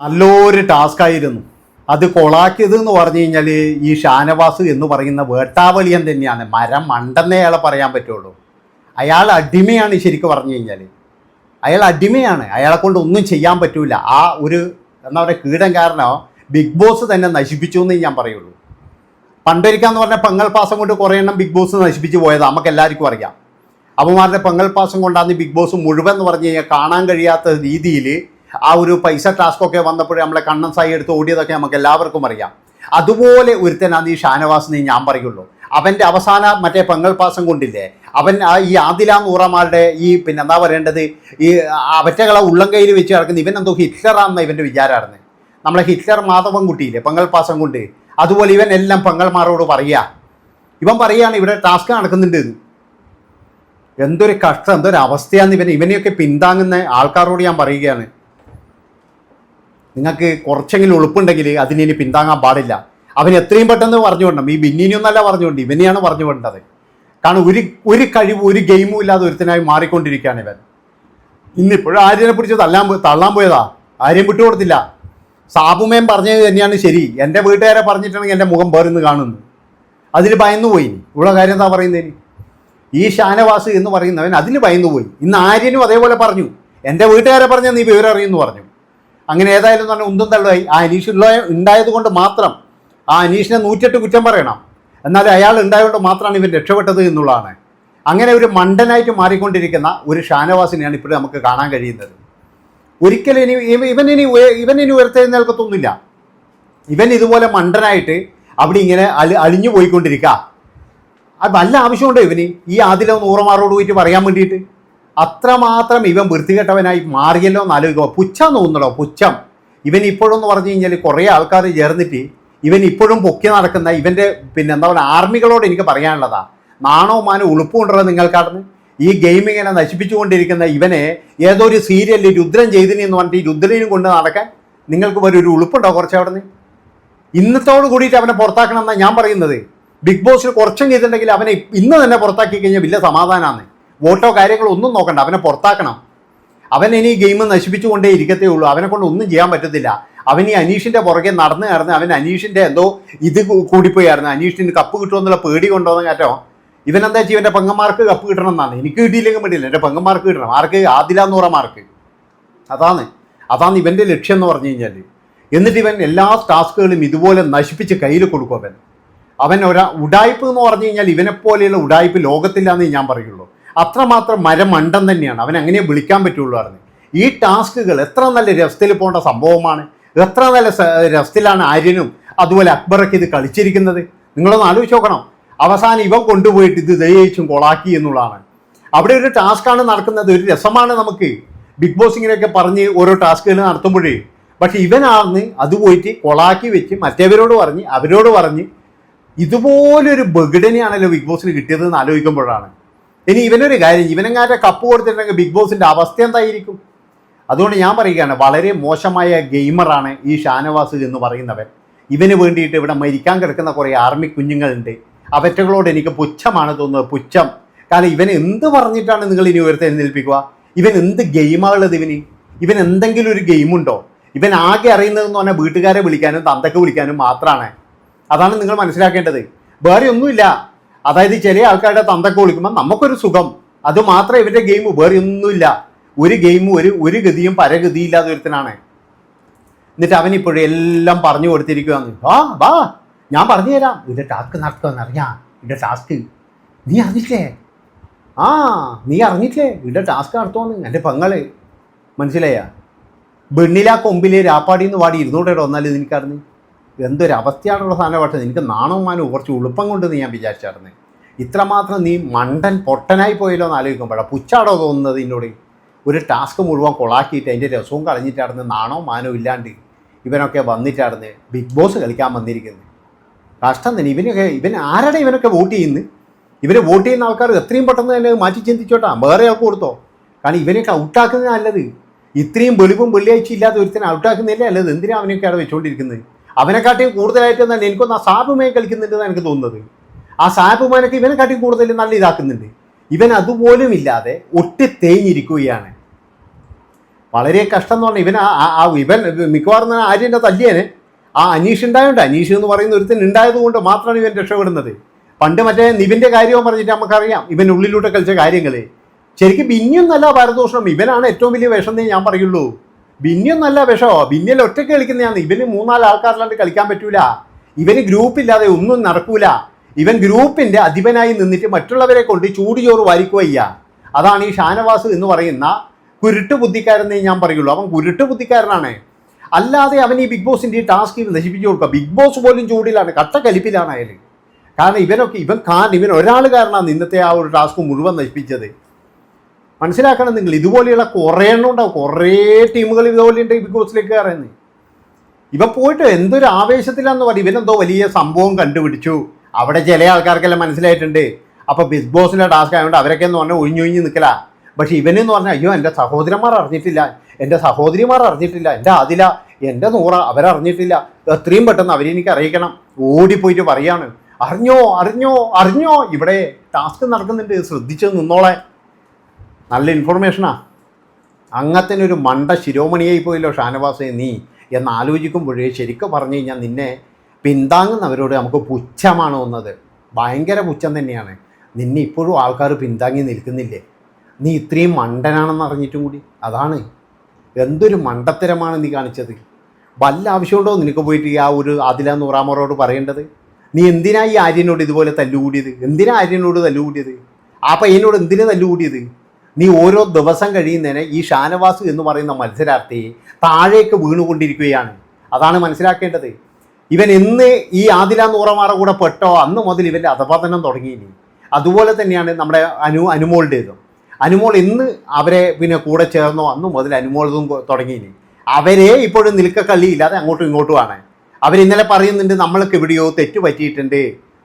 നല്ലൊരു ടാസ്ക് ആയിരുന്നു. അത് കൊളാക്കിയത് എന്ന് പറഞ്ഞു കഴിഞ്ഞാൽ ഈ ഷാനവാസ് എന്ന് പറയുന്ന വേട്ടാവലിയൻ തന്നെയാണ്. മരം മണ്ടെന്നേ അയാളെ പറയാൻ പറ്റുള്ളൂ. അയാൾ അടിമയാണ് ശരിക്കും പറഞ്ഞു കഴിഞ്ഞാൽ അയാൾ അടിമയാണ്. അയാളെ കൊണ്ട് ഒന്നും ചെയ്യാൻ പറ്റൂല. ആ ഒരു എന്താ പറയുക കീടം കാരണം ബിഗ് ബോസ് തന്നെ നശിപ്പിച്ചു എന്ന് ഞാൻ പറയുള്ളൂ. പണ്ടൊരിക്കാന്ന് പറഞ്ഞാൽ പെങ്ങൾ പാസം കൊണ്ട് കുറേ എണ്ണം ബിഗ് ബോസ് നശിപ്പിച്ചു പോയത്. നമുക്ക് എല്ലാവർക്കും അറിയാം. അവന്മാരുടെ പെങ്ങൾ പാസം കൊണ്ടാണ് ബിഗ് ബോസ് മുഴുവൻ എന്ന് പറഞ്ഞു കഴിഞ്ഞാൽ കാണാൻ കഴിയാത്ത രീതിയിൽ ആ ഒരു പൈസ ടാസ്ക് ഒക്കെ വന്നപ്പോൾ നമ്മളെ കണ്ണൻ സായി എടുത്ത് ഓടിയതൊക്കെ നമുക്ക് എല്ലാവർക്കും അറിയാം. അതുപോലെ ഒരുത്തനാണ് ഈ ഷാനവാസ് എന്ന് ഞാൻ പറയുള്ളൂ. അവന്റെ അവസാന മറ്റേ പെങ്ങൾ പാസം കൊണ്ടില്ലേ അവൻ ഈ ആദില നൂറമാരുടെ ഈ പിന്നെ എന്താ പറയേണ്ടത്? ഈ അവറ്റകളെ ഉള്ളം കയ്യിൽ വെച്ച് കിടക്കുന്ന ഇവൻ എന്തോ ഹിറ്റ്ലറാണെന്ന് ഇവന്റെ വിചാരമായിരുന്നു നമ്മളെ ഹിറ്റ്ലർ മാധവൻ കുട്ടിയില്ലേ പെങ്ങൾ പാസം കൊണ്ട്. അതുപോലെ ഇവൻ എല്ലാം പെങ്ങൾമാരോട് പറയുക ഇവൻ പറയുകയാണ് ഇവിടെ ടാസ്ക് നടക്കുന്നുണ്ട് എന്തൊരു കഷ്ടം എന്തൊരു അവസ്ഥയാന്ന് ഇവൻ ഇവനെയൊക്കെ പിന്താങ്ങുന്ന ആൾക്കാരോട് ഞാൻ പറയുകയാണ്. നിങ്ങൾക്ക് കുറച്ചെങ്കിലും ഉളുപ്പുണ്ടെങ്കിൽ ഇനി പിന്താങ്ങാൻ പാടില്ല. അവൻ എത്രയും പെട്ടെന്ന് പറഞ്ഞു വിടണം ഈ ബിന്നിനിയൊന്നല്ല പറഞ്ഞുകൊണ്ട് ഇവനെയാണ് പറഞ്ഞു വിടേണ്ടത് കാരണം ഒരു ഒരു കഴിവ് ഒരു ഗെയിമും ഇല്ലാതെ ഒരുത്തനായി മാറിക്കൊണ്ടിരിക്കുകയാണ് ഇവൻ. ഇന്നിപ്പോഴും ആര്യനെ പിടിച്ച് തള്ളാൻ തള്ളാൻ പോയതാ. ആര്യം വിട്ടുകൊടുത്തില്ല സാബുമേൻ പറഞ്ഞത് തന്നെയാണ് ശരി. എന്റെ വീട്ടുകാരെ പറഞ്ഞിട്ടുണ്ടെങ്കിൽ എന്റെ മുഖം വേറെ കാണുന്നു. അതിൽ ഭയന്നു പോയി ഇവിടെ കാര്യം എന്താ പറയുന്നതിന് ഈ ഷാനവാസ് എന്ന് പറയുന്നവൻ അതിന് ഭയന്നു പോയി ഇന്ന് ആര്യനും അതേപോലെ പറഞ്ഞു. എന്റെ വീട്ടുകാരെ പറഞ്ഞാൽ നീ വിവരം അറിയുമെന്ന് പറഞ്ഞു. അങ്ങനെ ഏതായാലും തന്നെ ഉന്തും തള്ളുമായി. ആ അനീഷ് ഉള്ള ഉണ്ടായത് കൊണ്ട് മാത്രം ആ അനീഷിനെ നൂറ്റെട്ട് കുറ്റം പറയണം. എന്നാൽ അയാൾ ഉണ്ടായതുകൊണ്ട് മാത്രമാണ് ഇവൻ രക്ഷപ്പെട്ടത് എന്നുള്ളതാണ്. അങ്ങനെ ഒരു മണ്ടനായിട്ട് മാറിക്കൊണ്ടിരിക്കുന്ന ഒരു ഷാനവാസിനെയാണ് ഇപ്പോഴും നമുക്ക് കാണാൻ കഴിയുന്നത്. ഒരിക്കലും ഇനി ഇവനിനി ഇനി ഉയർത്തെഴുന്നേൽക്കത്തൊന്നുമില്ല. ഇവൻ ഇതുപോലെ മണ്ടനായിട്ട് അവിടെ ഇങ്ങനെ അലി അലിഞ്ഞു പോയിക്കൊണ്ടിരിക്കുക. അത് നല്ല ആവശ്യമുണ്ടോ ഇവന്? ഈ ആദിലൊന്ന് നൂറമാറോട് പോയിട്ട് പറയാൻ വേണ്ടിയിട്ട്? അത്രമാത്രം ഇവൻ വൃത്തികെട്ടവനായി മാറിയല്ലോ എന്ന് ആലോചിക്കുക പുച്ഛം തോന്നണോ പുച്ഛം. ഇവൻ ഇപ്പോഴെന്ന് പറഞ്ഞു കഴിഞ്ഞാൽ കുറേ ആൾക്കാർ ചേർന്നിട്ട് ഇവൻ ഇപ്പോഴും പൊക്കി നടക്കുന്ന ഇവന്റെ പിന്നെ എന്താ പറയുക ആർമികളോട് എനിക്ക് പറയാനുള്ളതാ. നാണോ മാനോ ഉളുപ്പുണ്ടോ നിങ്ങൾക്കാടുന്ന് ഈ ഗെയിം ഇങ്ങനെ നശിപ്പിച്ചുകൊണ്ടിരിക്കുന്ന ഇവനെ ഏതോ ഒരു സീരിയലിൽ രുദ്രൻ ചെയ്തിനി എന്ന് പറഞ്ഞിട്ട് ഈ രുദ്രനും കൊണ്ട് നടക്കാൻ നിങ്ങൾക്ക് ഒരു ഉളുപ്പുണ്ടോ കുറച്ച് അവിടെ നിന്ന് ഇന്നത്തോട് കൂടിയിട്ട് അവനെ പുറത്താക്കണം എന്നാണ് ഞാൻ പറയുന്നത്. ബിഗ് ബോസിൽ കുറച്ചും ചെയ്തിട്ടുണ്ടെങ്കിൽ അവനെ ഇന്ന് തന്നെ പുറത്താക്കി കഴിഞ്ഞാൽ വലിയ സമാധാനമാണ് വോട്ടോ കാര്യങ്ങളോ ഒന്നും നോക്കണ്ട. അവനെ പുറത്താക്കണം. അവൻ ഇനി ഗെയിം നശിപ്പിച്ചുകൊണ്ടേ ഇരിക്കത്തേ ഉള്ളൂ അവനെ കൊണ്ട് ഒന്നും ചെയ്യാൻ പറ്റത്തില്ല. അവൻ ഈ അനീഷിന്റെ പുറകെ നടന്ന് നടന്ന് അവൻ അനീഷിന്റെ എന്തോ ഇത് കൂടിപ്പോയായിരുന്നു. അനീഷിന് കപ്പ് കിട്ടുമെന്നുള്ള പേടി കൊണ്ടുവന്ന കാറ്റോ ഇവനെന്താ ചെയ്യും എന്റെ പെങ്ങന്മാർക്ക് കപ്പ് കിട്ടണം എന്നാണ്. എനിക്ക് കിട്ടിയില്ലെങ്കിൽ പറ്റില്ല. എന്റെ പെങ്ങന്മാർക്ക് കിട്ടണം. ആർക്ക്? ആദിലാന്നൂറ മാർക്ക് അതാണ്. അതാണ് ഇവന്റെ ലക്ഷ്യം എന്ന് പറഞ്ഞു കഴിഞ്ഞാൽ. എന്നിട്ട് ഇവൻ എല്ലാ ടാസ്കുകളും ഇതുപോലെ നശിപ്പിച്ച് കയ്യിൽ കൊടുക്കും അവൻ. അവൻ ഒരാ ഉടായ്പ് എന്ന് പറഞ്ഞു കഴിഞ്ഞാൽ ഇവനെപ്പോലെയുള്ള ഉടായ്പ് ലോകത്തില്ലാന്നേ ഞാൻ പറയുള്ളൂ. അത്രമാത്രം മരമണ്ടം തന്നെയാണ്. അവൻ അങ്ങനെ വിളിക്കാൻ പറ്റുള്ളൂ പറഞ്ഞു ഈ ടാസ്കുകൾ എത്ര നല്ല രസത്തിൽ പോകേണ്ട സംഭവമാണ്. എത്ര നല്ല രസത്തിലാണ് ആര്യനും അതുപോലെ അക്ബറൊക്കെ ഇത് കളിച്ചിരിക്കുന്നത്. നിങ്ങളൊന്ന് ആലോചിച്ച് നോക്കണം. അവസാനം ഇവൻ കൊണ്ടുപോയിട്ട് ഇത് ദയിച്ചും കൊളാക്കി എന്നുള്ളതാണ്. അവിടെ ഒരു ടാസ്ക്കാണ് നടക്കുന്നത്. ഒരു രസമാണ് നമുക്ക്. ബിഗ് ബോസ് ഇങ്ങനെയൊക്കെ പറഞ്ഞ് ഓരോ ടാസ്കുകൾ നടത്തുമ്പോഴേ. പക്ഷേ ഇവനാണെന്ന് അത് പോയിട്ട് കൊളാക്കി വെച്ച് മറ്റേവരോട് പറഞ്ഞ് അവരോട് പറഞ്ഞ് ഇതുപോലൊരു ബഗിടനെയാണല്ലോ ബിഗ് ബോസിന് കിട്ടിയതെന്ന് ആലോചിക്കുമ്പോഴാണ്. ഇനി ഇവനൊരു കാര്യം ഇവനെങ്ങാന്റെ കപ്പ് കൊടുത്തിട്ടുണ്ടെങ്കിൽ ബിഗ് ബോസിന്റെ അവസ്ഥ എന്തായിരിക്കും? അതുകൊണ്ട് ഞാൻ പറയുകയാണ് വളരെ മോശമായ ഗെയിമറാണ് ഈ ഷാനവാസ് എന്ന് പറയുന്നവൻ. ഇവന് വേണ്ടിയിട്ട് ഇവിടെ മരിക്കാൻ കിടക്കുന്ന കുറേ ആർമി കുഞ്ഞുങ്ങളുണ്ട്. അവറ്റകളോട് എനിക്ക് പുച്ഛമാണ് തോന്നുന്നത് പുച്ഛം. കാരണം ഇവൻ എന്ത് പറഞ്ഞിട്ടാണ് നിങ്ങൾ ഇനി ഉയർത്തെഴുന്നേൽപ്പിക്കുക ഇവൻ എന്ത് ഗെയിമാണുള്ളത് ഇവന്? ഇവൻ എന്തെങ്കിലും ഒരു ഗെയിമുണ്ടോ ഇവൻ ആകെ അറിയുന്നതെന്ന് പറഞ്ഞാൽ വീട്ടുകാരെ വിളിക്കാനും തന്തക്ക് വിളിക്കാനും മാത്രമാണ്. അതാണ് നിങ്ങൾ മനസ്സിലാക്കേണ്ടത്. വേറെ ഒന്നുമില്ല. അതായത് ചില ആൾക്കാരുടെ തന്തക്ക് വിളിക്കുമ്പോൾ നമുക്കൊരു സുഖം. അത് മാത്രമേ ഇവരുടെ ഗെയിം വേറെ ഒന്നുമില്ല ഒരു ഗെയിമും ഒരു ഒരു ഗതിയും പരഗതിയില്ലാതെ ഒരുത്തനാണ്. എന്നിട്ട് അവൻ ഇപ്പോഴും എല്ലാം പറഞ്ഞു കൊടുത്തിരിക്കുകയാണ്. വാ വാ ഞാൻ പറഞ്ഞു തരാം. ഇതിന്റെ ടാസ്ക് നടക്കുമെന്ന് അറിയാം ഇതിന്റെ ടാസ്ക് നീ അറിഞ്ഞിട്ടേ ആ നീ അറിഞ്ഞിട്ടില്ലേ ഇതിന്റെ ടാസ്ക് നടത്തുമെന്ന് എന്റെ പെങ്ങൾ. മനസ്സിലായ? ബെണ്ണിലാ കൊമ്പിലെ രാപ്പാടിന്ന് വാടി ഇരുന്നൂടെ വന്നാലും എനിക്കറിഞ്ഞ്. എന്തൊരു അവസ്ഥയാണുള്ള സാധനം പക്ഷേ എനിക്ക് നാണവും മാനവും കുറച്ച് ഉളുപ്പം കൊണ്ട് നീ ഞാൻ വിചാരിച്ചായിരുന്നു. ഇത്രമാത്രം നീ മണ്ടൻ പൊട്ടനായി പോയല്ലോ എന്ന് ആലോചിക്കുമ്പോഴാണ് പുച്ചാടോ തോന്നുന്നത് എന്നോട് ഒരു ടാസ്ക് മുഴുവൻ കൊളാക്കിയിട്ട് അതിന്റെ രസവും കളഞ്ഞിട്ടായിരുന്നു നാണവും മാനവും ഇല്ലാണ്ട് ഇവനൊക്കെ വന്നിട്ടായിരുന്നു. ബിഗ് ബോസ് കളിക്കാൻ വന്നിരിക്കുന്നത് കഷ്ടം തന്നെ. ഇവനൊക്കെ ഇവൻ ആരുടെ ഇവനൊക്കെ വോട്ട് ചെയ്യുന്നു? ഇവർ വോട്ട് ചെയ്യുന്ന ആൾക്കാർ എത്രയും പെട്ടെന്ന് തന്നെ മാറ്റി ചിന്തിച്ചോട്ടാ. വേറെ ആൾക്ക് കൊടുത്തോ? കാരണം ഇവനെയൊക്കെ ഔട്ടാക്കുന്നത് നല്ലത്. ഇത്രയും വെളിവും വെള്ളിയാഴ്ച ഇല്ലാത്ത ഒരുത്തനെ ഔട്ടാക്കുന്നില്ല അല്ലത് എന്തിനാണ് അവനെയൊക്കെ അവിടെ വെച്ചുകൊണ്ടിരിക്കുന്നത് അവനെക്കാട്ടിയും കൂടുതലായിട്ട് എന്നാൽ എനിക്കൊന്ന് ആ സാബുമായി കളിക്കുന്നുണ്ടെന്നാണ് എനിക്ക് തോന്നുന്നത്. ആ സാബുമാനൊക്കെ ഇവനെക്കാട്ടിയും കൂടുതൽ നല്ല ഇതാക്കുന്നുണ്ട്. ഇവൻ അതുപോലും ഇല്ലാതെ ഒട്ടി തേഞ്ഞിരിക്കുകയാണ്. വളരെ കഷ്ടം എന്ന് പറഞ്ഞാൽ ഇവൻ ആ- ഇവൻ മിക്കവാറും ആര്യന്റെ തല്ലിയനെ ആ അനീഷ് ഉണ്ടായോണ്ട് അനീഷ് എന്ന് പറയുന്ന ഒരുത്തൻ ഉണ്ടായതുകൊണ്ട് മാത്രമാണ് ഇവൻ രക്ഷപ്പെടുന്നത്. പണ്ട് മറ്റേ നിവിന്റെ കാര്യവും പറഞ്ഞിട്ട് നമുക്കറിയാം ഇവൻ ഉള്ളിലൂടെ കളിച്ച കാര്യങ്ങൾ ശരിക്കും ഇനിയും നല്ല പരദോഷണം ഇവനാണ് ഏറ്റവും വലിയ വിഷം ഞാൻ പറയുള്ളൂ. ബിന്നിയൊന്നല്ല വിഷമോ. ബിന്നിയിൽ ഒറ്റയ്ക്ക് കളിക്കുന്നതാണ് ഇവന് മൂന്നാൽ ആൾക്കാരിലാണ്ട് കളിക്കാൻ പറ്റൂല. ഇവന് ഗ്രൂപ്പില്ലാതെ ഒന്നും നടക്കൂല. ഇവൻ ഗ്രൂപ്പിന്റെ അധിപനായി നിന്നിട്ട് മറ്റുള്ളവരെ കൊണ്ട് ചൂടുചോറ് വാരിക്കുകയ്യ അതാണ് ഈ ഷാനവാസ് എന്ന് പറയുന്ന കുരുട്ട് ബുദ്ധിക്കാരെന്നേ ഞാൻ പറയുള്ളൂ. അവൻ കുരുട്ട് ബുദ്ധിക്കാരനാണ്. അല്ലാതെ അവൻ ഈ ബിഗ് ബോസിന്റെ ടാസ്ക് നശിപ്പിച്ചു കൊടുക്കുക. ബിഗ് ബോസ് പോലും ചൂടിലാണ്. കട്ട കലിപ്പിലാണ് അയാൾ കാരണം ഇവനൊക്കെ ഇവൻ കാരണം ഇവൻ ഒരാൾ കാരണമാണ് ഇന്നത്തെ ആ ഒരു ടാസ്ക് മുഴുവൻ നശിപ്പിച്ചത്. മനസ്സിലാക്കണം നിങ്ങൾ. ഇതുപോലെയുള്ള കുറേ എണ്ണം ഉണ്ടാവും. കുറേ ടീമുകൾ ഇതുപോലെയുണ്ട് ബിഗ് ബോസിലേക്ക് കയറുന്നത്. ഇവ പോയിട്ട് എന്തൊരു ആവേശത്തിലാന്ന് പറയും. ഇവനെന്തോ വലിയ സംഭവം കണ്ടുപിടിച്ചു. അവിടെ ചില ആൾക്കാർക്കെല്ലാം മനസ്സിലായിട്ടുണ്ട്. അപ്പോൾ ബിഗ് ബോസിന്റെ ടാസ്ക് ആയതുകൊണ്ട് അവരൊക്കെ എന്ന് പറഞ്ഞാൽ ഒഴിഞ്ഞൊഴിഞ്ഞ് നിൽക്കല. പക്ഷെ ഇവനെന്ന് പറഞ്ഞാൽ അയ്യോ എന്റെ സഹോദരന്മാർ അറിഞ്ഞിട്ടില്ല. എന്റെ സഹോദരിമാർ അറിഞ്ഞിട്ടില്ല. എന്റെ അതില എന്റെ നൂറ അവരറിഞ്ഞിട്ടില്ല. എത്രയും പെട്ടെന്ന് അവരെനിക്ക് അറിയിക്കണം. ഓടിപ്പോയിട്ട് പറയാണ്. അറിഞ്ഞോ അറിഞ്ഞോ അറിഞ്ഞോ. ഇവിടെ ടാസ്ക് നടക്കുന്നുണ്ട്. ശ്രദ്ധിച്ച് നിന്നോളെ. നല്ല ഇൻഫർമേഷനാ അങ്ങത്തിനൊരു മണ്ട ശിരോമണിയായി പോയല്ലോ ഷാനവാസെ നീ എന്ന് ആലോചിക്കുമ്പോഴേ ശരിക്കും പറഞ്ഞു കഴിഞ്ഞാൽ നിന്നെ പിന്താങ്ങുന്നവരോട് നമുക്ക് പുച്ഛമാണ് വന്നത്. ഭയങ്കര പുച്ഛം തന്നെയാണ്. നിന്നെ ഇപ്പോഴും ആൾക്കാർ പിന്താങ്ങി നിൽക്കുന്നില്ലേ? നീ ഇത്രയും മണ്ടനാണെന്ന് അറിഞ്ഞിട്ടും കൂടി. അതാണ്. എന്തൊരു മണ്ടത്തരമാണ് നീ കാണിച്ചത്. വല്ല ആവശ്യമുണ്ടോ നിനക്ക് പോയിട്ട് ആ ഒരു ആദില നൂറാമറോട് പറയേണ്ടത്? നീ എന്തിനാ ഈ ആര്യനോട് ഇതുപോലെ തല്ലുകൂടിയത്? എന്തിനാ ആര്യനോട് തല്ലുകൂടിയത്? ആ പയ്യനോട് എന്തിനാ തല്ലുകൂടിയത്? നീ ഓരോ ദിവസം കഴിയുന്നതിന് ഈ ഷാനവാസ് എന്ന് പറയുന്ന മത്സരാർത്ഥി താഴേക്ക് വീണുകൊണ്ടിരിക്കുകയാണ്. അതാണ് മനസ്സിലാക്കേണ്ടത്. ഇവൻ എന്ന് ഈ ആദില നൂറമാറ കൂടെ പെട്ടോ? അന്ന് മുതൽ ഇവന്റെ അധപതനം തുടങ്ങിയിനി അതുപോലെ തന്നെയാണ് നമ്മുടെ അനു അനുമോളുടേതും. അനുമോൾ എന്ന് അവരെ പിന്നെ കൂടെ ചേർന്നോ? അന്ന് മുതൽ അനുമോളതും തുടങ്ങിയിനി അവരെ ഇപ്പോഴും നിൽക്കക്കള്ളിയില്ലാതെ അങ്ങോട്ടും ഇങ്ങോട്ടുമാണ് അവരിന്നലെ പറയുന്നുണ്ട് നമ്മൾക്ക് എവിടെയോ തെറ്റ് പറ്റിയിട്ടുണ്ട്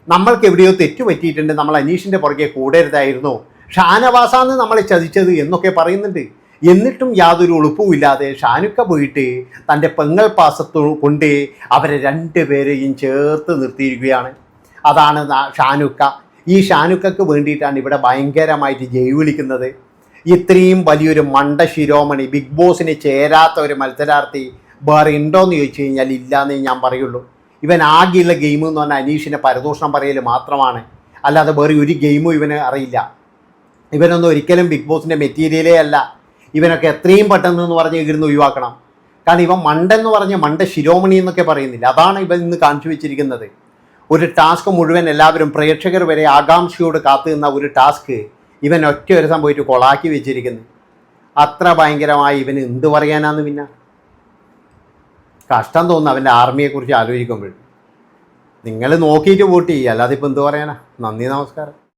നമ്മൾക്ക് എവിടെയോ തെറ്റ് പറ്റിയിട്ടുണ്ട് നമ്മൾ അനീഷിന്റെ പുറകെ കൂടരുതായിരുന്നു. ഷാനവാസാന്ന് നമ്മൾ ചതിച്ചത് എന്നൊക്കെ പറയുന്നുണ്ട്. എന്നിട്ടും യാതൊരു ഉളുപ്പുമില്ലാതെ ഷാനുക്ക പോയിട്ട് തന്റെ പെങ്ങൾ പാസത്തു കൊണ്ട് അവരെ രണ്ടുപേരെയും ചേർത്ത് നിർത്തിയിരിക്കുകയാണ്. അതാണ് ഷാനുക്ക. ഈ ഷാനുക്കക്ക് വേണ്ടിയിട്ടാണ് ഇവിടെ ഭയങ്കരമായിട്ട് ജയ് വിളിക്കുന്നത്. ഇത്രയും വലിയൊരു മണ്ട ശിരോമണി ബിഗ് ബോസിന് ചേരാത്ത ഒരു മത്സരാർത്ഥി വേറെ ഉണ്ടോയെന്ന് ചോദിച്ചു കഴിഞ്ഞാൽ ഇല്ലയെന്നേ ഞാൻ പറയുള്ളൂ. ഇവൻ ആകെയുള്ള ഗെയിം എന്ന് പറഞ്ഞാൽ അനീഷിനെ പരദൂഷണം പറയൽ മാത്രമാണ്. അല്ലാതെ വേറെ ഒരു ഗെയിമും ഇവന് അറിയില്ല. ഇവനൊന്നും ഒരിക്കലും ബിഗ് ബോസിന്റെ മെറ്റീരിയലേ അല്ല. ഇവനൊക്കെ എത്രയും പെട്ടെന്ന് എന്ന് പറഞ്ഞ് ഇരുന്ന് ഒഴിവാക്കണം. കാരണം ഇവൻ മണ്ടെന്ന് പറഞ്ഞ് മണ്ട ശിരോമണി എന്നൊക്കെ പറയുന്നില്ല. അതാണ് ഇവൻ ഇന്ന് കാണിച്ചു വെച്ചിരിക്കുന്നത്. ഒരു ടാസ്ക് മുഴുവൻ എല്ലാവരും പ്രേക്ഷകർ വരെ ആകാംക്ഷയോട് കാത്തു നിന്ന ഒരു ടാസ്ക് ഇവൻ ഒറ്റ ഒരു പോയിട്ട് കൊളാക്കി വെച്ചിരിക്കുന്നു. അത്ര ഭയങ്കരമായി ഇവന് എന്ത് പറയാനാന്ന് പിന്നെ? കഷ്ടം തോന്നുന്നു അവന്റെ ആർമിയെക്കുറിച്ച് ആലോചിക്കുമ്പോൾ. നിങ്ങൾ നോക്കിയിട്ട് വോട്ട് അല്ലാതെ ഇപ്പം എന്ത് പറയാനാ? നന്ദി നമസ്കാരം.